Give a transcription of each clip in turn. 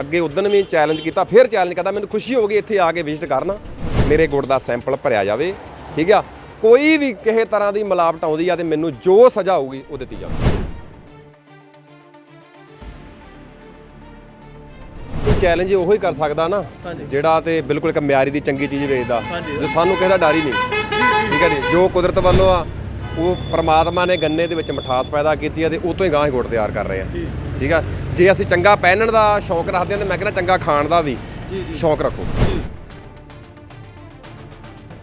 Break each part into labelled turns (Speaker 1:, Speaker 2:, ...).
Speaker 1: ਅੱਗੇ ਉਦੋਂ ਵੀ ਚੈਲੰਜ ਕੀਤਾ ਫਿਰ ਚੈਲੰਜ ਕਰਦਾ ਮੈਨੂੰ ਖੁਸ਼ੀ ਹੋਊਗੀ ਇੱਥੇ ਆ ਕੇ ਵਿਜ਼ਿਟ ਕਰਨਾ। ਮੇਰੇ ਗੁੜ ਦਾ ਸੈਂਪਲ ਭਰਿਆ ਜਾਵੇ ਠੀਕ ਆ? ਕੋਈ ਵੀ ਕਿਸੇ ਤਰ੍ਹਾਂ ਦੀ ਮਿਲਾਵਟ ਆਉਂਦੀ ਆ ਤੇ ਮੈਨੂੰ ਜੋ ਸਜ਼ਾ ਹੋਊਗੀ ਉਹ ਦਿੱਤੀ ਜਾਵੇ। ਚੈਲੰਜ ਉਹੋ ਹੀ ਕਰ ਸਕਦਾ ਨਾ ਜਿਹੜਾ ਤੇ ਬਿਲਕੁਲ ਇੱਕ ਮਿਆਰੀ ਦੀ ਚੰਗੀ ਚੀਜ਼ ਵੇਚਦਾ ਜੋ ਸਾਨੂੰ ਕਿਸੇ ਦਾ ਡਰ ਹੀ ਨਹੀਂ। ਠੀਕ ਹੈ ਜੀ? ਜੋ ਕੁਦਰਤ ਵੱਲੋਂ ਆ ਉਹ ਪ੍ਰਮਾਤਮਾ ਨੇ ਗੰਨੇ ਦੇ ਵਿੱਚ ਮਠਾਸ ਪੈਦਾ ਕੀਤੀ ਆ ਤੇ ਉਹ ਤੋਂ ਹੀ ਗਾਂ ਹੀ ਗੁੜ ਤਿਆਰ ਕਰ ਰਹੇ ਆ। ਠੀਕ ਆ? ਜੇ ਅਸੀਂ ਚੰਗਾ ਪਹਿਨਣ ਦਾ ਸ਼ੌਂਕ ਰੱਖਦੇ ਆ ਤੇ ਮੈਂ ਕਹਿੰਦਾ ਚੰਗਾ ਖਾਣ ਦਾ ਵੀ ਸ਼ੌਂਕ ਰੱਖੋ।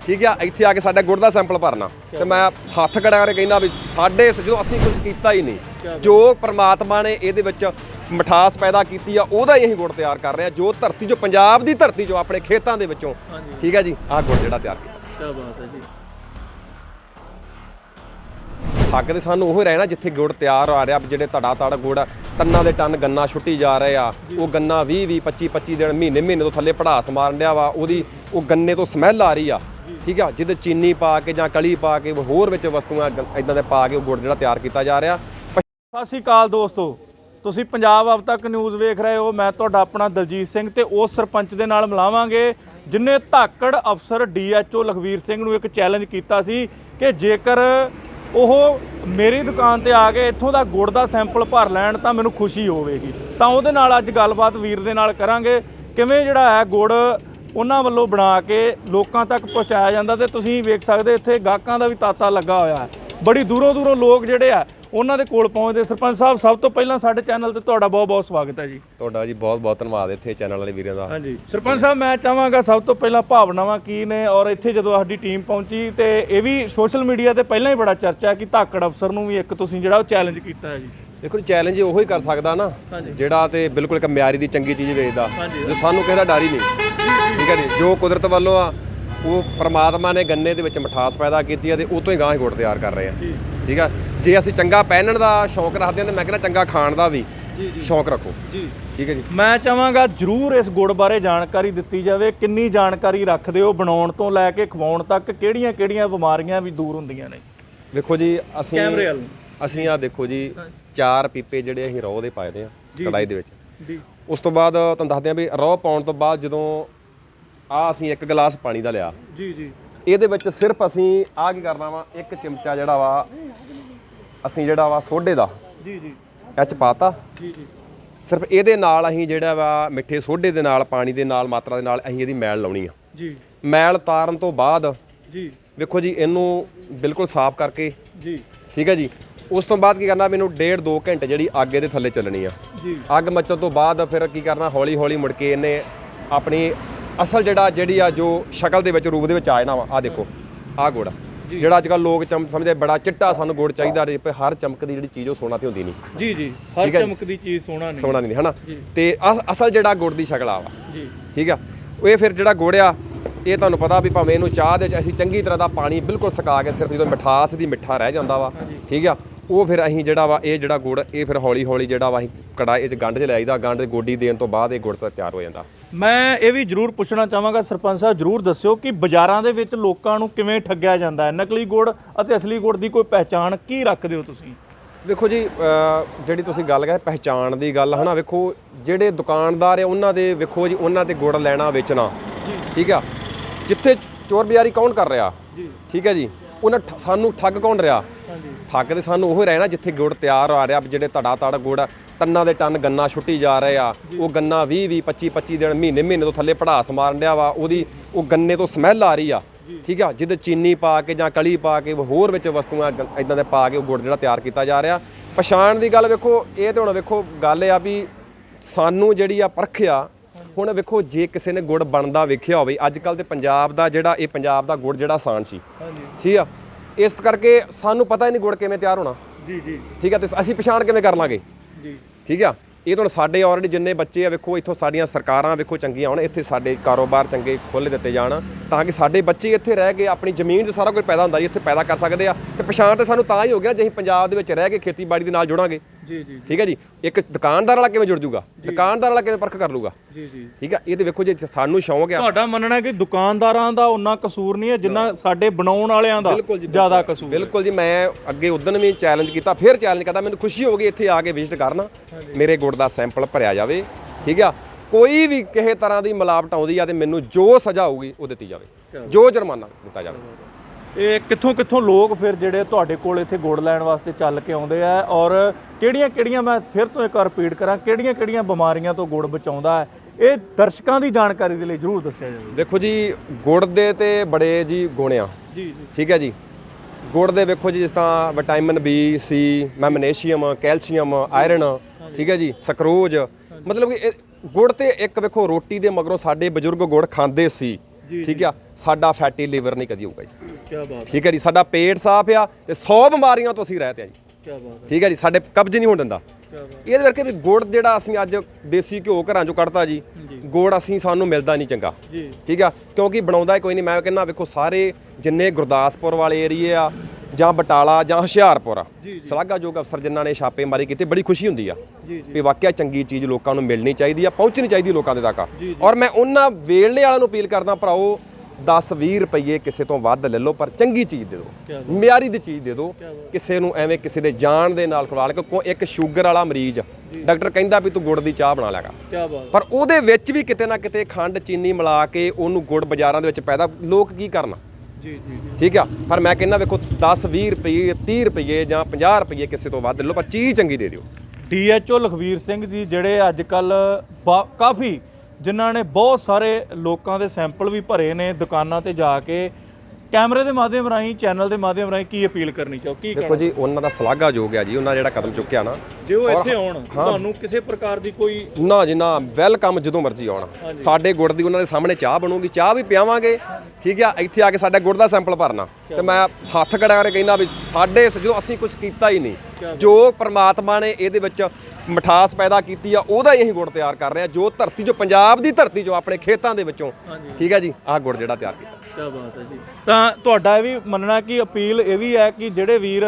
Speaker 1: ਠੀਕ ਆ ਇੱਥੇ ਆ ਕੇ ਸਾਡਾ ਗੁੜ ਦਾ ਸੈਂਪਲ ਭਰਨਾ। ਤੇ ਮੈਂ ਹੱਥ ਖੜਾ ਕਰਕੇ ਕਹਿੰਦਾ ਵੀ ਸਾਡੇ ਜਦੋਂ ਅਸੀਂ ਕੁਝ ਕੀਤਾ ਹੀ ਨਹੀਂ ਜੋ ਪ੍ਰਮਾਤਮਾ ਨੇ ਇਹਦੇ ਵਿੱਚ ਮਠਾਸ ਪੈਦਾ ਕੀਤੀ ਆ ਉਹਦਾ ਹੀ ਅਸੀਂ ਗੁੜ ਤਿਆਰ ਕਰ ਰਹੇ ਆ ਜੋ ਧਰਤੀ ਜੋ ਪੰਜਾਬ ਦੀ ਧਰਤੀ ਜੋ ਆਪਣੇ ਖੇਤਾਂ ਦੇ ਵਿੱਚੋਂ। ਠੀਕ ਆ ਜੀ ਆਹ ਗੁੜ ਜਿਹੜਾ ਤਿਆਰ ਕੀਤਾ।
Speaker 2: ਕੀ ਬਾਤ ਹੈ ਜੀ।
Speaker 1: ਹੱਕ ਤੇ ਸਾਨੂੰ ਉਹ ਰਹਿਣਾ ਜਿੱਥੇ ਗੁੜ ਤਿਆਰ ਆ ਰਿਹਾ ਜਿਹੜੇ ਧੜਾ ਧੜ ਗੁੜ ਆ, ਟੰਨਾਂ ਦੇ ਟੰਨ ਗੰਨਾ ਛੁੱਟੀ ਜਾ ਰਹੇ ਆ। ਉਹ ਗੰਨਾ 20 20 25 25 ਦਿਨ ਮਹੀਨੇ ਮਹੀਨੇ ਤੋਂ ਥੱਲੇ ਪੜਾਸ ਮਾਰਨ ਡਿਆ ਵਾ ਉਹਦੀ ਉਹ ਗੰਨੇ ਤੋਂ ਸਮੈਲ ਆ ਰਹੀ ਆ। ਠੀਕ ਆ ਜਿਹਦੇ ਚੀਨੀ ਪਾ ਕੇ ਜਾਂ ਕਲੀ ਪਾ ਕੇ ਹੋਰ ਵਿੱਚ ਵਸਤੂਆਂ ਇਦਾਂ ਦੇ ਪਾ ਕੇ ਉਹ ਗੁੜ ਜਿਹੜਾ ਤਿਆਰ ਕੀਤਾ ਜਾ ਰਿਹਾ।
Speaker 2: ਸਤਿ ਸ਼੍ਰੀ ਅਕਾਲ ਦੋਸਤੋ ਤੁਸੀਂ ਪੰਜਾਬ ਅਬ ਤੱਕ ਨਿਊਜ਼ ਵੇਖ ਰਹੇ ਹੋ ਮੈਂ ਤੁਹਾਡਾ ਆਪਣਾ ਦਲਜੀਤ ਸਿੰਘ ਤੇ ਉਸ ਸਰਪੰਚ ਦੇ ਨਾਲ ਮਿਲਾਵਾਂਗੇ ਜਿਨੇ ਧਾਕੜ ਅਫਸਰ ਡੀਐਚਓ ਲਖਵੀਰ ਸਿੰਘ ਨੂੰ ਇੱਕ ਚੈਲੰਜ ਕੀਤਾ ਸੀ ਕਿ ਜੇਕਰ ਉਹ ਮੇਰੀ ਦੁਕਾਨ ਤੇ ਆ ਕੇ ਇੱਥੋਂ ਦਾ ਗੁੜ ਦਾ ਸੈਂਪਲ ਭਰ ਲੈਣ ਤਾਂ ਮੈਨੂੰ ਖੁਸ਼ੀ ਹੋਵੇਗੀ। ਤਾਂ ਉਹਦੇ ਨਾਲ ਅੱਜ ਗੱਲਬਾਤ ਵੀਰ ਦੇ ਨਾਲ ਕਰਾਂਗੇ। ਕਿਵੇਂ ਜਿਹੜਾ ਹੈ ਗੁੜ ਉਹਨਾਂ ਵੱਲੋਂ ਬਣਾ ਕੇ ਲੋਕਾਂ ਤੱਕ ਪਹੁੰਚਾਇਆ ਜਾਂਦਾ ਤੇ ਤੁਸੀਂ ਵੇਖ ਸਕਦੇ ਇੱਥੇ ਗਾਹਕਾਂ ਦਾ ਵੀ ਤਾਤਾ ਲੱਗਾ ਹੋਇਆ ਹੈ। ਬੜੀ ਦੂਰੋਂ ਦੂਰੋਂ ਲੋਕ ਜਿਹੜੇ ਆ ਉਹਨਾਂ ਦੇ ਕੋਲ ਪਹੁੰਚਦੇ ਸਰਪੰਚ ਸਾਹਿਬ ਸਭ ਤੋਂ ਪਹਿਲਾਂ ਸਾਡੇ ਚੈਨਲ ਤੇ ਤੁਹਾਡਾ ਬਹੁਤ ਬਹੁਤ ਸਵਾਗਤ ਹੈ ਜੀ।
Speaker 1: ਤੁਹਾਡਾ ਜੀ ਬਹੁਤ ਬਹੁਤ ਧੰਨਵਾਦ ਇੱਥੇ ਚੈਨਲ ਵਾਲੇ ਵੀਰਾਂ ਦਾ।
Speaker 2: ਹਾਂਜੀ। ਸਰਪੰਚ ਸਾਹਿਬ ਮੈਂ ਚਾਹਾਂਗਾ ਸਭ ਤੋਂ ਪਹਿਲਾਂ ਭਾਵਨਾਵਾਂ ਕੀ ਨੇ ਔਰ ਇੱਥੇ ਜਦੋਂ ਸਾਡੀ ਟੀਮ ਪਹੁੰਚੀ ਤੇ ਇਹ ਵੀ ਸੋਸ਼ਲ ਮੀਡੀਆ ਤੇ ਪਹਿਲਾਂ ਹੀ ਬੜਾ ਚਰਚਾ ਕਿ ਧਾਕੜ ਅਫਸਰ ਨੂੰ ਵੀ ਇੱਕ ਤੁਸੀਂ ਜਿਹੜਾ ਉਹ ਚੈਲੰਜ ਕੀਤਾ ਹੈ ਜੀ।
Speaker 1: ਦੇਖੋ ਚੈਲੰਜ ਉਹੋ ਹੀ ਕਰ ਸਕਦਾ ਨਾ ਜਿਹੜਾ ਤੇ ਬਿਲਕੁਲ ਇੱਕ ਮਿਆਰੀ ਦੀ ਚੰਗੀ ਚੀਜ਼ ਵੇਚਦਾ। ਜੋ ਸਾਨੂੰ ਕਿਸੇ ਦਾ ਡਰ ਹੀ ਨਹੀਂ। ਠੀਕ ਹੈ ਜੀ? ਜੋ ਕੁਦਰਤ ਵੱਲੋਂ ਆ ਉਹ ਪ੍ਰਮਾਤਮਾ ਨੇ ਗੰਨੇ ਦੇ ਵਿੱਚ ਮਠਾਸ ਪੈਦਾ ਕੀਤੀ ਆ ਤੇ ਉਹ ਤੋਂ ਹੀ ਗਾਂ ਹੀ ਗੁੜ ਤਿਆਰ ਕਰ ਰਹੇ ਆ। ਠੀਕ ਆ? ਜੇ ਅਸੀਂ ਚੰਗਾ ਪਹਿਨਣ ਦਾ ਸ਼ੌਂਕ ਰੱਖਦੇ ਆ ਤੇ ਮੈਂ ਕਹਿੰਦਾ ਚੰਗਾ ਖਾਣ ਦਾ ਵੀ ਸ਼ੌਂਕ ਰੱਖੋ।
Speaker 2: ਜੀ।
Speaker 1: ਠੀਕ ਹੈ ਜੀ।
Speaker 2: ਮੈਂ ਚਾਹਾਂਗਾ ਜਰੂਰ ਇਸ ਗੁੜ ਬਾਰੇ ਜਾਣਕਾਰੀ ਦਿੱਤੀ ਜਾਵੇ ਕਿੰਨੀ ਜਾਣਕਾਰੀ ਰੱਖਦੇ ਹੋ ਬਣਾਉਣ ਤੋਂ ਲੈ ਕੇ ਖਵਾਉਣ ਤੱਕ ਕਿਹੜੀਆਂ-ਕਿਹੜੀਆਂ ਬਿਮਾਰੀਆਂ ਵੀ ਦੂਰ ਹੁੰਦੀਆਂ ਨੇ?
Speaker 1: ਵੇਖੋ ਜੀ ਅਸੀਂ
Speaker 2: ਕੈਮਰੇ ਵੱਲ।
Speaker 1: ਅਸੀਂ ਆ ਦੇਖੋ ਜੀ ਚਾਰ ਪੀਪੇ ਜਿਹੜੇ ਅਸੀਂ ਰੋਹ ਦੇ ਪਾਏ ਆ ਕੜਾਈ ਦੇ ਵਿੱਚ।
Speaker 2: ਜੀ।
Speaker 1: ਉਸ ਤੋਂ ਬਾਅਦ ਤੁਹਾਨੂੰ ਦੱਸਦੇ ਆ ਵੀ ਰੋਹ ਪਾਉਣ ਤੋਂ ਬਾਅਦ ਜਦੋਂ ਆ ਅਸੀਂ ਇੱਕ ਗਲਾਸ ਪਾਣੀ ਦਾ ਲਿਆ
Speaker 2: ਜੀ ਜੀ।
Speaker 1: ਇਹਦੇ ਵਿੱਚ ਸਿਰਫ ਅਸੀਂ ਆ ਕੀ ਕਰਨਾ ਵਾ ਇੱਕ ਚਮਚਾ ਜਿਹੜਾ ਵਾ ਅਸੀਂ ਜਿਹੜਾ ਵਾ ਸੋਡੇ ਦਾ
Speaker 2: ਜੀ ਜੀ।
Speaker 1: ਇਹ ਚ ਪਾਤਾ।
Speaker 2: ਜੀ ਜੀ।
Speaker 1: ਸਿਰਫ ਇਹਦੇ ਨਾਲ ਅਸੀਂ ਜਿਹੜਾ ਵਾ ਮਿੱਠੇ ਸੋਡੇ ਦੇ ਨਾਲ ਪਾਣੀ ਦੇ ਨਾਲ ਮਾਤਰਾ ਦੇ ਨਾਲ ਅਸੀਂ ਇਹਦੀ ਮੈਲ ਲਾਉਣੀ ਆ।
Speaker 2: ਜੀ।
Speaker 1: ਮੈਲ ਤਾਰਨ ਤੋਂ ਬਾਅਦ
Speaker 2: ਜੀ।
Speaker 1: ਵੇਖੋ ਜੀ ਇਹਨੂੰ ਬਿਲਕੁਲ ਸਾਫ਼ ਕਰਕੇ।
Speaker 2: ਜੀ।
Speaker 1: ਠੀਕ ਹੈ ਜੀ? ਉਸ ਤੋਂ ਬਾਅਦ ਕੀ ਕਰਨਾ ਮੈਨੂੰ ਡੇਢ 2 ਘੰਟੇ ਜਿਹੜੀ ਅੱਗ ਇਹਦੇ ਥੱਲੇ ਚੱਲਣੀ ਆ।
Speaker 2: ਜੀ।
Speaker 1: ਅੱਗ ਮੱਚਣ ਤੋਂ ਬਾਅਦ ਫਿਰ ਕੀ ਕਰਨਾ ਹੌਲੀ ਹੌਲੀ ਮੁੜ ਕੇ ਇਹਨੇ ਆਪਣੀ ਅਸਲ ਜਿਹੜਾ ਜਿਹੜੀ ਆ ਜੋ ਸ਼ਕਲ ਦੇ ਵਿੱਚ ਰੂਪ ਦੇ ਵਿੱਚ ਆ ਜਾਣਾ ਵਾ। ਆ ਦੇਖੋ ਆ ਗੁੜ। ਜਿਹੜਾ ਅੱਜ ਕੱਲ ਲੋਕ ਚਮ ਸਮਝਦੇ ਬੜਾ ਚਿੱਟਾ ਸਾਨੂੰ ਗੁੜ ਚਾਹੀਦਾ ਰੇ ਪਰ ਹਰ ਚਮਕ ਦੀ ਜਿਹੜੀ ਚੀਜ਼ ਉਹ ਸੋਨਾ ਤੇ ਹੁੰਦੀ ਨਹੀਂ।
Speaker 2: ਜੀ ਜੀ ਹਰ
Speaker 1: ਠੀਕ ਹੈ ਜੀ।
Speaker 2: ਚਮਕ ਦੀ ਚੀਜ਼ ਸੋਹਣਾ ਨਹੀਂ।
Speaker 1: ਸੋਨਾ ਨਹੀਂ ਹਨਾ? ਤੇ ਅਸ- ਅਸਲ ਜਿਹੜਾ ਗੁੜ ਦੀ ਸ਼ਕਲ ਆ ਵਾ।
Speaker 2: ਜੀ।
Speaker 1: ਠੀਕ ਆ? ਉਹ ਇਹ ਫਿਰ ਜਿਹੜਾ ਗੁੜ ਆ ਇਹ ਤੁਹਾਨੂੰ ਪਤਾ ਵੀ ਭਾਵੇਂ ਇਹਨੂੰ ਚਾਹ ਦੇ ਵਿੱਚ ਅਸੀਂ ਚੰਗੀ ਤਰ੍ਹਾਂ ਦਾ ਪਾਣੀ ਬਿਲਕੁਲ ਸੁਕਾ ਕੇ ਸਿਰਫ ਜਦੋਂ ਮਿਠਾਸ ਦੀ ਮਿੱਠਾ ਰਹਿ ਜਾਂਦਾ ਵਾ ਠੀਕ ਆ? ਉਹ ਫਿਰ ਅਸੀਂ ਜਿਹੜਾ ਵਾ ਇਹ ਜਿਹੜਾ ਗੁੜ ਇਹ ਫਿਰ ਹੌਲੀ ਹੌਲੀ ਜਿਹੜਾ ਵਾ ਅਸੀਂ ਕੜਾ ਇਹ ਚ ਗੰਢ ਚ ਲੈ ਆਈਦਾ ਗੰਢ ਦੀ ਗੋਡੀ ਦੇਣ ਤੋਂ ਬਾਅਦ ਇਹ ਗੁੜ ਤਾਂ ਤਿਆਰ ਹੋ ਜਾਂਦਾ।
Speaker 2: ਮੈਂ ਇਹ ਵੀ ਜਰੂਰ ਪੁੱਛਣਾ ਚਾਹਾਂਗਾ ਸਰਪੰਚ ਸਾਹਿਬ ਜਰੂਰ ਦੱਸਿਓ ਕਿ ਬਾਜ਼ਾਰਾਂ ਦੇ ਵਿੱਚ ਲੋਕਾਂ ਨੂੰ ਕਿਵੇਂ ਠੱਗਿਆ ਜਾਂਦਾ ਹੈ? ਨਕਲੀ ਗੁੜ ਅਤੇ ਅਸਲੀ ਗੁੜ ਦੀ ਕੋਈ ਪਹਿਚਾਣ ਕੀ ਰੱਖਦੇ ਹੋ ਤੁਸੀਂ?
Speaker 1: ਵੇਖੋ ਜੀ ਜਿਹੜੀ ਤੁਸੀਂ ਗੱਲ ਕਹੇ ਪਹਿਚਾਣ ਦੀ ਗੱਲ ਹਨਾ? ਵੇਖੋ ਜਿਹੜੇ ਦੁਕਾਨਦਾਰ ਆ ਉਹਨਾਂ ਦੇ ਵੇਖੋ ਜੀ ਉਹਨਾਂ ਤੇ ਗੁੜ ਲੈਣਾ ਵੇਚਣਾ। ਠੀਕ ਆ? ਜਿੱਥੇ ਚੋਰ ਬਿਆਰੀ ਕੌਣ ਕਰ ਰਿਹਾ?
Speaker 2: ਜੀ।
Speaker 1: ਠੀਕ ਹੈ ਜੀ? ਉਹਨਾਂ ਸਾਨੂੰ ਠੱਗ ਕੌਣ ਰਿਹਾ?
Speaker 2: ਹਾਂਜੀ।
Speaker 1: ਠੱਗ ਤੇ ਸਾਨੂੰ ਉਹ ਰਹਿਣਾ ਜਿੱਥੇ ਗੁੜ ਤਿਆਰ ਆ ਰਿਹਾ ਜਿਹੜੇ ਧੜਾ ਧੜ ਗੁੜ ਟੰਨਾਂ ਦੇ ਟਨ ਗੰਨਾ ਛੁੱਟੀ ਜਾ ਰਹੇ ਆ। ਉਹ ਗੰਨਾ 20 20 25 25 ਦਿਨ ਮਹੀਨੇ ਮਹੀਨੇ ਤੋਂ ਥੱਲੇ ਪੜਾਸ ਮਾਰਨ ਡਿਆ ਵਾ ਉਹਦੀ ਉਹ ਗੰਨੇ ਤੋਂ ਸਮੈਲ ਆ ਰਹੀ ਆ। ਠੀਕ ਆ ਜਿਹਦੇ ਚੀਨੀ ਪਾ ਕੇ ਜਾਂ ਕਲੀ ਪਾ ਕੇ ਹੋਰ ਵਿੱਚ ਵਸਤੂਆਂ ਇਦਾਂ ਦੇ ਪਾ ਕੇ ਉਹ ਗੁੜ ਜਿਹੜਾ ਤਿਆਰ ਕੀਤਾ ਜਾ ਰਿਹਾ। ਪਛਾਣ ਦੀ ਗੱਲ ਵੇਖੋ ਇਹ ਤੇ ਹੁਣ ਵੇਖੋ ਗੱਲ ਆ ਵੀ ਸਾਨੂੰ ਜਿਹੜੀ ਆ ਪਰਖਿਆ ਹੁਣ ਵੇਖੋ ਜੇ ਕਿਸੇ ਨੇ ਗੁੜ ਬਣਦਾ ਵੇਖਿਆ ਹੋਵੇ ਅੱਜ ਕੱਲ ਤੇ ਪੰਜਾਬ ਦਾ ਜਿਹੜਾ ਇਹ ਪੰਜਾਬ ਦਾ ਗੁੜ ਜਿਹੜਾ ਆਸਾਨ ਸੀ।
Speaker 2: ਹਾਂਜੀ।
Speaker 1: ਠੀਕ ਆ ਇਸ ਕਰਕੇ ਸਾਨੂੰ ਪਤਾ ਹੀ ਨਹੀਂ ਗੁੜ ਕਿਵੇਂ ਤਿਆਰ ਹੋਣਾ।
Speaker 2: ਜੀ ਜੀ।
Speaker 1: ਠੀਕ ਆ ਤੇ ਅਸੀਂ ਪਛਾਣ ਕਿਵੇਂ ਕਰ ਲਾਂਗੇ।
Speaker 2: ਜੀ।
Speaker 1: ਠੀਕ ਆ ਇਹ ਤਾਂ ਸਾਡੇ ਆਲਰੇਡੀ ਜਿੰਨੇ ਬੱਚੇ ਆ ਵੇਖੋ ਇੱਥੋਂ ਸਾਡੀਆਂ ਸਰਕਾਰਾਂ ਵੇਖੋ ਚੰਗੀਆਂ ਹੋਣ ਇੱਥੇ ਸਾਡੇ ਕਾਰੋਬਾਰ ਚੰਗੇ ਖੋਲ੍ਹ ਦਿੱਤੇ ਜਾਣ ਤਾਂ ਕਿ ਸਾਡੇ ਬੱਚੇ ਇੱਥੇ ਰਹਿ ਕੇ ਆਪਣੀ ਜ਼ਮੀਨ 'ਚ ਸਾਰਾ ਕੁਝ ਪੈਦਾ ਹੁੰਦਾ ਜੀ ਇੱਥੇ ਪੈਦਾ ਕਰ ਸਕਦੇ ਆ ਤੇ ਪਛਾਣ ਤੇ ਸਾਨੂੰ ਤਾਂ ਹੀ ਹੋ ਗਿਆ ਜੇ ਅਸੀਂ ਪੰਜਾਬ ਦੇ ਵਿੱਚ ਰਹਿ ਕੇ ਖੇਤੀਬਾੜੀ ਦੇ ਨਾਲ ਜੁੜਾਂਗੇ।
Speaker 2: ਜੀ ਜੀ
Speaker 1: ਠੀਕ ਹੈ ਜੀ? ਇੱਕ ਦੁਕਾਨਦਾਰ ਵਾਲਾ ਕਿਵੇਂ ਜੁੜ ਜੂਗਾ? ਦੁਕਾਨਦਾਰ ਵਾਲਾ ਕਿਵੇਂ ਪਰਖ ਕਰ ਲੂਗਾ?
Speaker 2: ਜੀ ਜੀ।
Speaker 1: ਠੀਕ ਆ ਇਹ ਤੇ ਵੇਖੋ ਜੇ ਸਾਨੂੰ ਸ਼ੌਂਕ ਆ।
Speaker 2: ਤੁਹਾਡਾ ਮੰਨਣਾ ਹੈ ਕਿ ਦੁਕਾਨਦਾਰਾਂ ਦਾ ਉਹਨਾਂ ਕਸੂਰ ਨਹੀਂ ਹੈ ਜਿੰਨਾ ਸਾਡੇ ਬਣਾਉਣ ਵਾਲਿਆਂ ਦਾ ਜ਼ਿਆਦਾ ਕਸੂਰ ਹੈ।
Speaker 1: ਬਿਲਕੁਲ ਜੀ ਮੈਂ ਅੱਗੇ ਉਦੋਂ ਵੀ ਚੈਲੰਜ ਕੀਤਾ ਫਿਰ ਚੈਲੰਜ ਕਰਦਾ ਮੈਨੂੰ ਖੁਸ਼ੀ ਹੋਊਗੀ ਇੱਥੇ ਆ ਕੇ ਵਿਜ਼ਿਟ ਕਰਨਾ। ਮੇਰੇ ਗੁੜ ਦਾ ਸੈਂਪਲ ਭਰਿਆ ਜਾਵੇ ਠੀਕ ਆ? ਕੋਈ ਵੀ ਕਿਸੇ ਤਰ੍ਹਾਂ ਦੀ ਮਿਲਾਵਟ ਆਉਂਦੀ ਆ ਤੇ ਮੈਨੂੰ ਜੋ ਸਜ਼ਾ ਹੋਊਗੀ ਉਹ ਦਿੱਤੀ ਜਾਵੇ। ਜੋ ਜੁਰਮਾਨਾ ਦਿੱਤਾ ਜਾਵੇ।
Speaker 2: ਇਹ ਕਿੱਥੋਂ ਕਿੱਥੋਂ ਲੋਕ ਫਿਰ ਜਿਹੜੇ ਤੁਹਾਡੇ ਕੋਲ ਇੱਥੇ ਗੁੜ ਲੈਣ ਵਾਸਤੇ ਚੱਲ ਕੇ ਆਉਂਦੇ ਆ ਔਰ ਕਿਹੜੀਆਂ ਕਿਹੜੀਆਂ ਮੈਂ ਫਿਰ ਤੋਂ ਇੱਕ ਵਾਰ ਰਿਪੀਟ ਕਰਾਂ ਕਿਹੜੀਆਂ ਕਿਹੜੀਆਂ ਬਿਮਾਰੀਆਂ ਤੋਂ ਗੁੜ ਬਚਾਉਂਦਾ ਹੈ ਇਹ ਦਰਸ਼ਕਾਂ ਦੀ ਜਾਣਕਾਰੀ ਦੇ ਲਈ ਜਰੂਰ ਦੱਸਿਆ ਜਾਵੇ।
Speaker 1: ਦੇਖੋ ਜੀ ਗੁੜ ਦੇ ਤੇ ਬੜੇ ਜੀ ਗੁਣ ਆ।
Speaker 2: ਜੀ ਜੀ।
Speaker 1: ਠੀਕ ਹੈ ਜੀ। ਗੁੜ ਦੇ ਵੇਖੋ ਜੀ ਜਿਸ ਤਰ੍ਹਾਂ vitamin B C magnesium calcium iron ਠੀਕ ਹੈ ਜੀ ਸਕਰੋਜ। ਮਤਲਬ ਕਿ ਗੁੜ ਤੇ ਇੱਕ ਵੇਖੋ ਰੋਟੀ ਦੇ ਮਗਰੋਂ ਸਾਡੇ ਬਜ਼ੁਰਗ ਗੁੜ ਖਾਂਦੇ ਸੀ। ਠੀਕ ਆ? ਸਾਡਾ ਫੈਟੀ ਲੀਵਰ ਨਹੀਂ ਕਦੀ ਹੋਊਗਾ ਜੀ।
Speaker 2: ਕੀ ਬਾਤ
Speaker 1: ਠੀਕ ਹੈ ਜੀ? ਸਾਡਾ ਪੇਟ ਸਾਫ਼ ਆ ਤੇ 100 ਬਿਮਾਰੀਆਂ ਤੋਂ ਅਸੀਂ ਰਹਿਤ ਆ ਜੀ।
Speaker 2: ਕੀ ਬਾਤ
Speaker 1: ਠੀਕ ਹੈ ਜੀ? ਸਾਡੇ ਕਬਜ਼ ਨਹੀਂ ਹੋਣ ਦਿੰਦਾ। ਇਹਦੇ ਕਰਕੇ ਵੀ ਗੁੜ ਜਿਹੜਾ ਅਸੀਂ ਅੱਜ ਦੇਸੀ ਘਿਓ ਘਰਾਂ ਚੋਂ ਕੱਢਤਾ ਜੀ ਗੁੜ ਅਸੀਂ ਸਾਨੂੰ ਮਿਲਦਾ ਨਹੀਂ ਚੰਗਾ।
Speaker 2: ਜੀ।
Speaker 1: ਠੀਕ ਆ? ਕਿਉਂਕਿ ਬਣਾਉਂਦਾ ਹੀ ਕੋਈ ਨਹੀਂ। ਮੈਂ ਕਹਿੰਦਾ ਵੇਖੋ ਸਾਰੇ ਜਿੰਨੇ ਗੁਰਦਾਸਪੁਰ ਵਾਲੇ ਏਰੀਏ ਆ ਜਾਂ ਬਟਾਲਾ ਜਾਂ ਹੁਸ਼ਿਆਰਪੁਰ। ਸਲਾਘਾਯੋਗ ਅਫਸਰ ਜਿਨ੍ਹਾਂ ਨੇ ਛਾਪੇਮਾਰੀ ਕੀਤੀ ਬੜੀ ਖੁਸ਼ੀ ਹੁੰਦੀ ਆ ਵੀ ਵਾਕਿਆ ਚੰਗੀ ਚੀਜ਼ ਲੋਕਾਂ ਨੂੰ ਮਿਲਣੀ ਚਾਹੀਦੀ ਆ ਪਹੁੰਚਣੀ ਚਾਹੀਦੀ ਲੋਕਾਂ ਦੇ ਤੱਕ। ਔਰ ਮੈਂ ਉਹਨਾਂ ਵੇਲਣੇ ਵਾਲਿਆਂ ਨੂੰ ਅਪੀਲ ਕਰਦਾ ਭਰਾਓ 10 20 ਰੁਪਏ ਕਿਸੇ ਤੋਂ ਵੱਧ ਲੈ ਲਓ ਪਰ ਚੰਗੀ ਚੀਜ਼ ਦੇ ਦਿਓ। ਮਿਆਰੀ ਦੀ ਚੀਜ਼ ਦੇ ਦਿਓ। ਕਿਸੇ ਨੂੰ ਐਵੇਂ ਕਿਸੇ ਦੇ ਜਾਨ ਦੇ ਨਾਲ ਖਵਾ ਲੈ ਕੋ ਇੱਕ ਸ਼ੂਗਰ ਵਾਲਾ ਮਰੀਜ਼ ਡਾਕਟਰ ਕਹਿੰਦਾ ਵੀ ਤੂੰ ਗੁੜ ਦੀ ਚਾਹ ਬਣਾ ਲੈਗਾ
Speaker 2: ਕੀ
Speaker 1: ਪਰ ਉਹਦੇ ਵਿੱਚ ਵੀ ਕਿਤੇ ਨਾ ਕਿਤੇ ਖੰਡ ਚੀਨੀ ਮਿਲਾ ਕੇ ਉਹਨੂੰ ਗੁੜ ਬਾਜ਼ਾਰਾਂ ਦੇ ਵਿੱਚ ਪੈਦਾ ਲੋਕ ਕੀ ਕਰਨ?
Speaker 2: ਜੀ ਜੀ
Speaker 1: ਠੀਕ ਆ? ਪਰ ਮੈਂ ਕਹਿੰਦਾ ਵੇਖੋ 10 20 ਰੁਪਏ 30 ਰੁਪਏ ਜਾਂ 50 ਰੁਪਏ ਕਿਸੇ ਤੋਂ ਵੱਧ ਲੈ ਲਓ ਪਰ ਚੀਜ਼ ਚੰਗੀ ਦੇ ਦਿਓ।
Speaker 2: ਡੀਐਚਓ ਲਖਵੀਰ ਸਿੰਘ ਜੀ ਜਿਹੜੇ ਅੱਜ ਕੱਲ ਕਾਫੀ ਜਿਨ੍ਹਾਂ ਨੇ ਬਹੁਤ ਸਾਰੇ ਲੋਕਾਂ ਦੇ ਸੈਂਪਲ ਵੀ ਭਰੇ ਨੇ ਦੁਕਾਨਾਂ ਤੇ ਜਾ ਕੇ। ਕੈਮਰੇ ਦੇ ਮਾਧਿਅਮ ਰਾਹੀਂ ਚੈਨਲ ਦੇ ਮਾਧਿਅਮ ਰਾਹੀਂ ਕੀ ਅਪੀਲ ਕਰਨੀ ਚਾਹੋ? ਕੀ
Speaker 1: ਦੇਖੋ ਜੀ ਉਹਨਾਂ ਦਾ ਸ਼ਲਾਘਾਯੋਗ ਆ ਜੀ ਉਹਨਾਂ ਜਿਹੜਾ ਕਦਮ ਚੁੱਕਿਆ ਨਾ।
Speaker 2: ਜੇ ਉਹ ਇੱਥੇ ਆਉਣ ਤੁਹਾਨੂੰ ਕਿਸੇ ਪ੍ਰਕਾਰ ਦੀ ਕੋਈ
Speaker 1: ਨਾ ਜੀ ਨਾ ਵੈਲਕਮ ਜਦੋਂ ਮਰਜ਼ੀ ਆਉਣ। ਸਾਡੇ ਗੁੜ ਦੀ ਉਹਨਾਂ ਦੇ ਸਾਹਮਣੇ ਚਾਹ ਬਣੂਗੀ ਚਾਹ ਵੀ ਪਿਆਵਾਂਗੇ। ਠੀਕ ਆ ਇੱਥੇ ਆ ਕੇ ਸਾਡੇ ਗੁੜ ਦਾ ਸੈਂਪਲ ਭਰਨਾ। ਤੇ ਮੈਂ ਹੱਥ ਖੜਾ ਕਰਕੇ ਕਹਿੰਦਾ ਵੀ ਸਾਡੇ ਜਦੋਂ ਅਸੀਂ ਕੁਝ ਕੀਤਾ ਹੀ ਨਹੀਂ ਜੋ ਪ੍ਰਮਾਤਮਾ ਨੇ ਇਹਦੇ ਵਿੱਚ ਮਠਾਸ ਪੈਦਾ ਕੀਤੀ ਆ ਉਹਦਾ ਹੀ ਅਸੀਂ ਗੁੜ ਤਿਆਰ ਕਰ ਰਹੇ ਆ। ਜੋ ਧਰਤੀ ਜੋ ਪੰਜਾਬ ਦੀ ਧਰਤੀ ਜੋ ਆਪਣੇ ਖੇਤਾਂ ਦੇ ਵਿੱਚੋਂ। ਠੀਕ ਆ ਜੀ? ਆਹ ਗੁੜ ਜਿਹੜਾ ਤਿਆਰ ਕੀਤਾ।
Speaker 2: ਕੀ ਬਾਤ ਹੈ ਜੀ। ਤਾਂ ਤੁਹਾਡਾ ਇਹ ਵੀ ਮੰਨਣਾ ਕਿ ਅਪੀਲ ਇਹ ਵੀ ਹੈ ਕਿ ਜਿਹੜੇ ਵੀਰ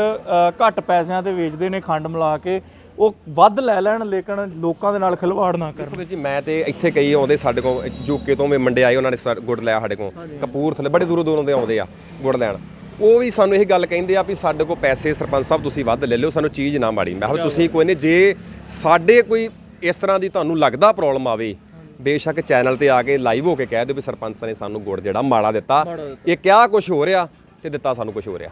Speaker 2: ਘੱਟ ਪੈਸਿਆਂ ਤੇ ਵੇਚਦੇ ਨੇ ਖੰਡ ਮਿਲਾ ਕੇ ਉਹ ਵੱਧ ਲੈ ਲੈਣ ਲੇਕਿਨ ਲੋਕਾਂ ਦੇ ਨਾਲ ਖਿਲਵਾੜ ਨਾ ਕਰਨ।
Speaker 1: ਦੇਖੋ ਜੀ ਮੈਂ ਤੇ ਇੱਥੇ ਕਈ ਆਉਂਦੇ ਸਾਡੇ ਕੋਲ ਯੂਕੇ ਤੋਂ ਵੀ ਮੰਡੇ ਆਏ ਉਹਨਾਂ ਨੇ ਗੁੜ ਲਿਆ ਸਾਡੇ ਕੋਲ। ਕਪੂਰਥਲੇ ਬੜੇ ਦੂਰੋਂ ਦੂਰੋਂ ਦੇ ਆਉਂਦੇ ਆ ਗੁੜ ਲੈਣ। ਉਹ ਵੀ ਸਾਨੂੰ ਇਹ ਗੱਲ ਕਹਿੰਦੇ ਆ ਵੀ ਸਾਡੇ ਕੋਲ ਪੈਸੇ ਸਰਪੰਚ ਸਾਹਿਬ ਤੁਸੀਂ ਵੱਧ ਲੈ ਲਿਓ ਸਾਨੂੰ ਚੀਜ਼ ਨਾ ਮਾੜੀ। ਮੈਂ ਕਿਹਾ ਤੁਸੀਂ ਕੋਈ ਨਹੀਂ ਜੇ ਸਾਡੇ ਕੋਈ ਇਸ ਤਰ੍ਹਾਂ ਦੀ ਤੁਹਾਨੂੰ ਲੱਗਦਾ ਪ੍ਰੋਬਲਮ ਆਵੇ ਬੇਸ਼ੱਕ ਚੈਨਲ ਤੇ ਆ ਕੇ ਲਾਈਵ ਹੋ ਕੇ ਕਹਿ ਦਿਓ ਵੀ ਸਰਪੰਚ ਨੇ ਸਾਨੂੰ ਗੁੜ ਜਿਹੜਾ ਮਾੜਾ ਦਿੱਤਾ। ਇਹ ਕਿਹਾ ਕੁਝ ਹੋ ਰਿਹਾ ਤੇ ਦਿੱਤਾ ਸਾਨੂੰ ਕੁਝ ਹੋ ਰਿਹਾ।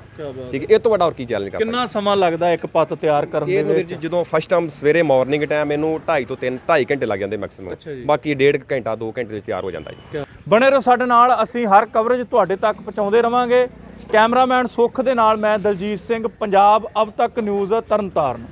Speaker 1: ਠੀਕ ਹੈ ਇਹ ਤੋਂ ਵੱਡਾ ਹੋਰ ਕੀ ਚੈਲੰਜ ਕਰ
Speaker 2: ਕਿੰਨਾ ਸਮਾਂ ਲੱਗਦਾ ਇੱਕ ਪੱਤ ਤਿਆਰ ਕਰਨ ਦੇ
Speaker 1: ਜੀ ਜਦੋਂ ਫਸਟ ਟਾਈਮ ਸਵੇਰੇ ਮਾਰਨਿੰਗ ਟਾਈਮ ਇਹਨੂੰ 2.5 ਤੋਂ 3 2.5 ਘੰਟੇ ਲੱਗ ਜਾਂਦੇ ਮੈਕਸਿਮਮ ਬਾਕੀ ਡੇਢ ਕੁ ਘੰਟਾ 2 ਘੰਟੇ ਵਿੱਚ ਤਿਆਰ ਹੋ ਜਾਂਦਾ ਜੀ।
Speaker 2: ਬਣੇ ਰਹੋ ਸਾਡੇ ਨਾਲ ਅਸੀਂ ਹਰ ਕਵਰੇਜ ਤੁਹਾਡੇ ਤੱਕ ਪਹੁੰਚਾਉਂਦੇ ਰਵਾਂਗੇ। ਕੈਮਰਾਮੈਨ ਸੁਖ ਦੇ ਨਾਲ ਮੈਂ ਦਲਜੀਤ ਸਿੰਘ ਪੰਜਾਬ ਅਬ ਤੱਕ ਨਿਊਜ਼ ਤਰਨਤਾਰਨ।